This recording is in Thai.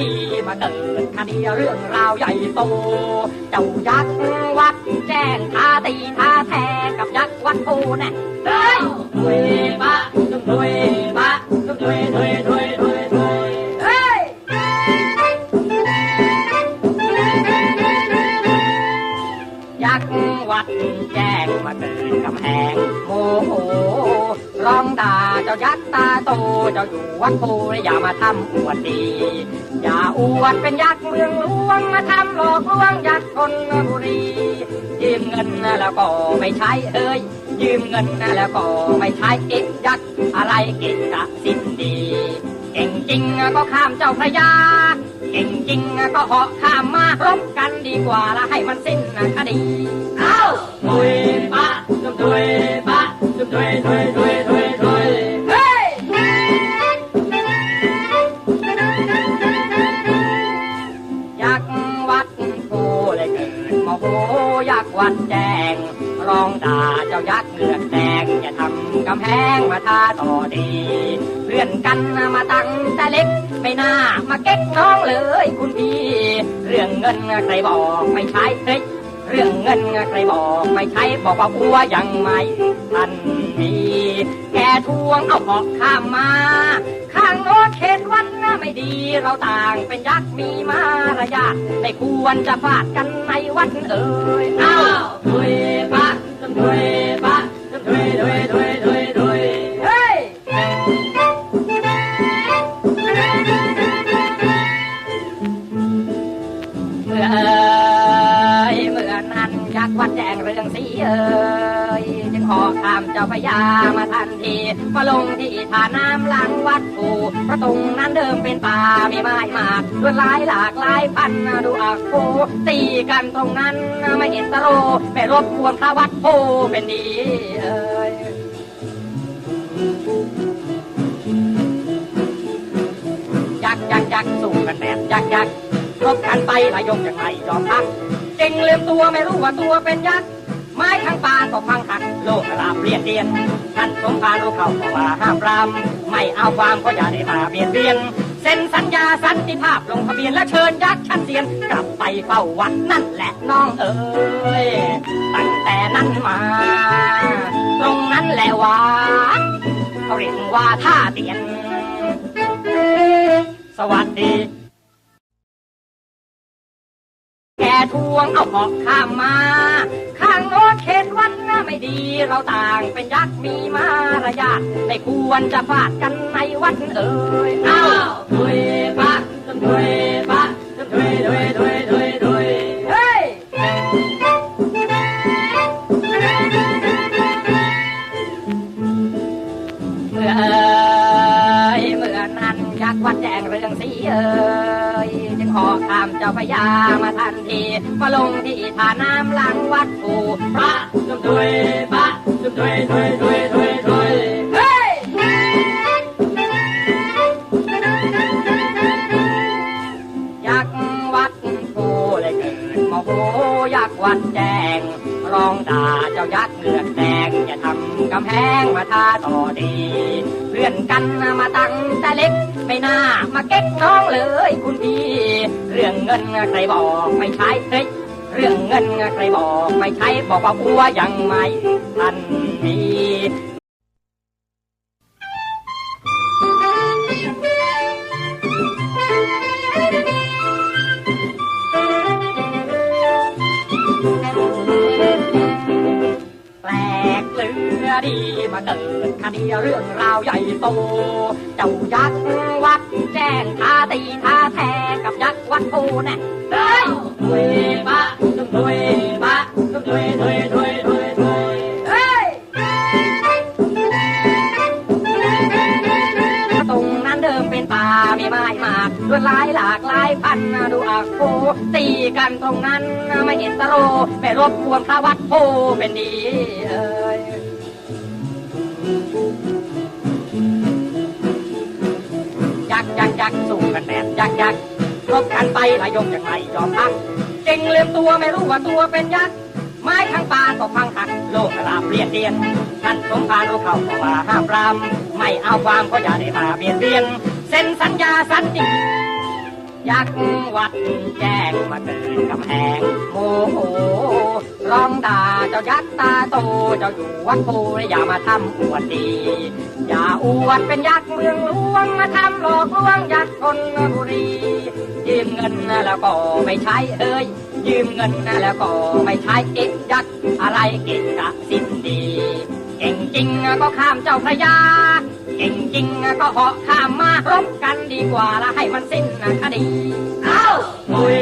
ดีมาเกิดคดีเรื่องราวใหญ่โต เจ้ายักษ์วัดแจ้งท่าตีท่าแท้กับยักษ์วัดปูน่เฮ้ยักวัดแจ้งมาเกิดกำแพงโมโหร้องด่าเจ้ายักษ์ตาโตเจ้าอยู่วัดโพอย่ามาทำอวดดี อย่าอวดเป็นยักษ์เมืองหลวงมาทำหลอกลวงยักษ์คนบุรียืมเงินแล้วก็ไม่ใช้เอ้ยยืมเงินแล้วก็ไม่ใช้เอ็กยักษ์อะไรเก่งกะสิ้นดี เก่งจริงก็ข้ามเจ้าพระยา เก่งจริงก็เหาะข้ามมารบกันดีกว่าละให้มันสิ้นคดี เอ้าถุยปะจุมถุยปะจุมถุยถุยถุยถุยถุยเฮ้ยยักษ์วัดโพเลยเกิดมโหยักษ์วัดแจงร้องด่าเจ้ายักษ์เงืองำแพงมาทาต่อดี เพื่อนกันมาตั้งแต่เล็ก ไม่น่ามาเก๊กน้องเลยคุณพี่ เรื่องเงินใครบอกไม่ใช้เฮ้ยเรื่องเงินใครบอกไม่ใช้บอกว่าผัวยังไม่ทันมีแกทวงเอาหอกข้ามมา ข้างโน้นเขตวัดน่ะไม่ดีเราต่างเป็นยักษ์มีมารยาทไม่ควรจะฟาดกันในวัดเอ่ย เอ่ยจึงขอข้ามเจ้าพระยามาทันทีมาลงที่ท่าน้ำหลังวัดผูพระตรงนั้นเดิมเป็นป่ามีไม้มากลวดลายหลากหลายพันดูอักโคตีกันตรงนั้นไม่เห็นตะโรไม่รบกวนพระวัดโพเป็นดีเอ่ยยักยักยักสู้กันแบบยักยักรบกันไประยงอย่างไรยอมพักเก่งเลืมตัวไม่รู้ว่าตัวเป็นยักษ์ ไม้ทั้งปานก็พังหักโลกลาเปลี่ยนเดียนท่านสมภารรู้เข้าก็ว่าห้ามปรามไม่เอาความก็อย่าได้มาเบียดเบียนเซ็นสัญญาสันติภาพลงทะเบียนและเชิญยักษ์ชั้นเซียน กลับไปเฝ้าวัดนั่นแหละน้องเอ๋ยตั้งแต่นั้นมา ตรงนั้นแหละว่าเขาเรียกว่าท่าเตียน สวัสดี ทวงเอาหอกข้ามมา ข้างโน้นเขตวัดน่ะไม่ดี เราต่างเป็นยักษ์มีมารยาทไม่ควรจะฟาดกันในวัดเอ่ยอ้าวถุยปะถุยปะถุยถุยถุยถุยถุยเฮ้ยเมื่อเมื่อนั้นยักษ์วัดแจ้งเรื่องสีเอ่ย ขอข้ามเจ้าพระยามาทันทีมาลงที่ท่าน้ำหลังวัดปูพระจุมถุยพระจุมถุยถุยถุย โหยักษ์วัดแจงร้องด่าเจ้ายักษ์เลือดแดงอย่าทำกำแพงมาท่าต่อดี เพื่อนกันมาตั้งแต่เล็ก ไม่น่ามาเก๊กน้องเลยคุณพี่ เรื่องเงินใครบอกไม่ใช้เฮ้ยเรื่องเงินใครบอกไม่ใช้บอกว่าผัวยังไม่ทันมี ดีมาเกิดคดีเรื่องราวใหญ่โต เจ้ายักษ์วัดแจ้งท่าตีท่าแท้กับยักษ์วัดโพน่ะเฮ้ยถุยปะตุ้มถุยปะตุ้มถุยถุยถุยถุยถุยเฮ้ยตรงนั้นเดิมเป็นป่ามีไม้มากลวดลายหลากหลายพันดูอักโคตีกันตรงนั้นไม่เห็นตะโรไม่รบกวนพระวัดโพเป็นดีเอ รบกันไประยงอย่างไรยอมพักเก่งเลืมตัวไม่รู้ว่าตัวเป็นยักษ์ไม้ทั้งป่านก็พังหักโลกลาเปลี่ยนเดียนท่านสมภารรู้เข้าก็ว่าห้ามปรามไม่เอาความก็อย่าได้มาเบียดเบียนเซ็นสัญญาสันติยักษ์วัดแจ้งมาเกิดกำแพงโมโหร้องด่าเจ้ายักษ์ตาโตเจ้าอยู่วัดโพอย่ามาทำอวดดีอย่า อวดเป็นยักษ์เมืองหลวงมาทำหลอกลวงยักษ์คนบุรียืมเงินแล้วก็ไม่ใช้เอ้ยยืมเงินแล้วก็ไม่ใช้เอ็กยักษ์อะไรเก่งกะสิ้นดีเก่งจริงก็ข้ามเจ้าพระยาเก่งจริงก็เหาะข้ามมารบกันดีกว่าละให้มันสิ้นคดีเอ้าลุย